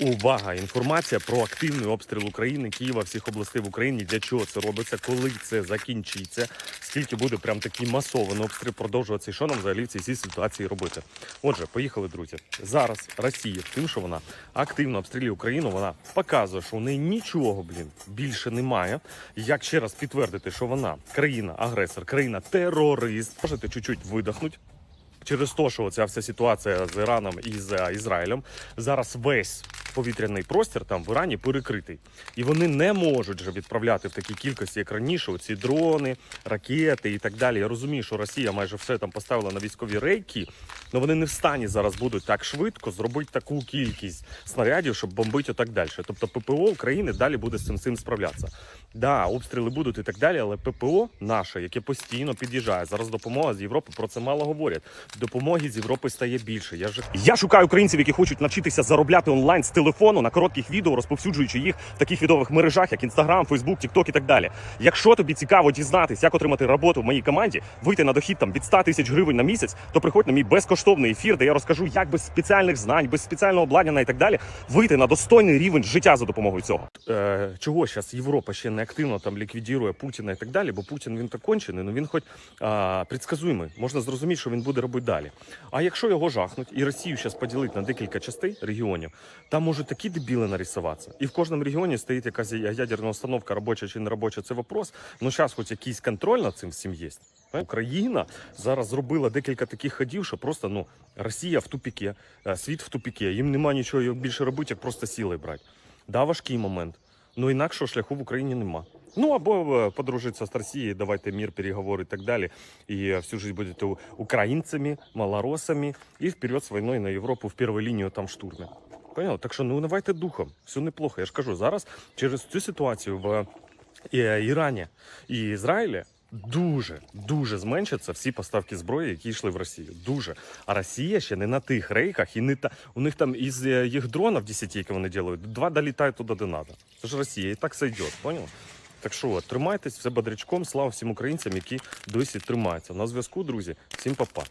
Увага! Інформація про активний обстріл України, Києва, всіх областей в Україні. Для чого це робиться? Коли це закінчиться? Скільки буде прям такий масований обстріл продовжуватися? Що нам взагалі в цій ситуації робити? Отже, поїхали, друзі. Зараз Росія, тим, що вона активно обстрілює Україну, вона показує, що у неї нічого, блін, більше немає. Як ще раз підтвердити, що вона країна-агресор, країна-терорист, можете чуть-чуть видихнути. Через те, що ця вся ситуація з Іраном і з Ізраїлем зараз весь повітряний простір там в Ірані перекритий, і вони не можуть же відправляти в такій кількості, як раніше, ці дрони, ракети і так далі. Я розумію, що Росія майже все там поставила на військові рейки, але вони не в стані зараз будуть так швидко зробити таку кількість снарядів, щоб бомбити і так далі. Тобто ППО України далі буде з цим цим справлятися. Да, обстріли будуть і так далі, але ППО наше, яке постійно під'їжджає. Зараз допомога з Європи про це мало говорять. Допомоги з Європи стає більше. Я ж я шукаю українців, які хочуть навчитися заробляти онлайн з телефону на коротких відео, розповсюджуючи їх в таких відових мережах, як Інстаграм, Фейсбук, Тікток і так далі. Якщо тобі цікаво дізнатись, як отримати роботу в моїй команді, вийти на дохід там від 100 тисяч гривень на місяць, то приходь на мій безкоштовний ефір, де я розкажу, як без спеціальних знань, без спеціального обладнання і так далі вийти на достойний рівень життя за допомогою цього. Е, чого зараз Європа ще не активно там ліквідірує Путіна і так далі, бо Путін він так кончений, ну він хоч а, предсказуємий. Можна зрозуміти, що він буде робити далі. А якщо його жахнуть і Росію зараз поділити на декілька частей регіонів, там можуть такі дебіли нарисуватися. І в кожному регіоні стоїть якась ядерна установка, робоча чи не робоча, це вопрос. Ну зараз хоч якийсь контроль над цим всім є. Україна зараз зробила декілька таких ходів, що просто ну Росія в тупіки, е, світ в тупіки. Їм нема нічого більше робити, як просто силою брати. Да, важкий момент. Ну інакшого шляху в Україні нема. Ну або е, подружитися з Росією, давайте мир, переговори і так далі. І е, всю жизнь будете українцями, малоросами і вперед з війною на Європу в першу лінію там штурмі. Поняли? Так що ну давайте духом. Все неплохо. Я ж кажу, зараз через цю ситуацію в е, Ірані і Ізраїлі. Дуже дуже зменшаться всі поставки зброї, які йшли в Росію. Дуже. А Росія ще не на тих рейках, і не та у них там із е, їх дронів 10, які вони роблять, два долітають туди, де треба. Це ж Росія, і так все йде, поняв? Так що тримайтесь все бодрячком. Слава всім українцям, які досі тримаються. На зв'язку, друзі. Всім па-па.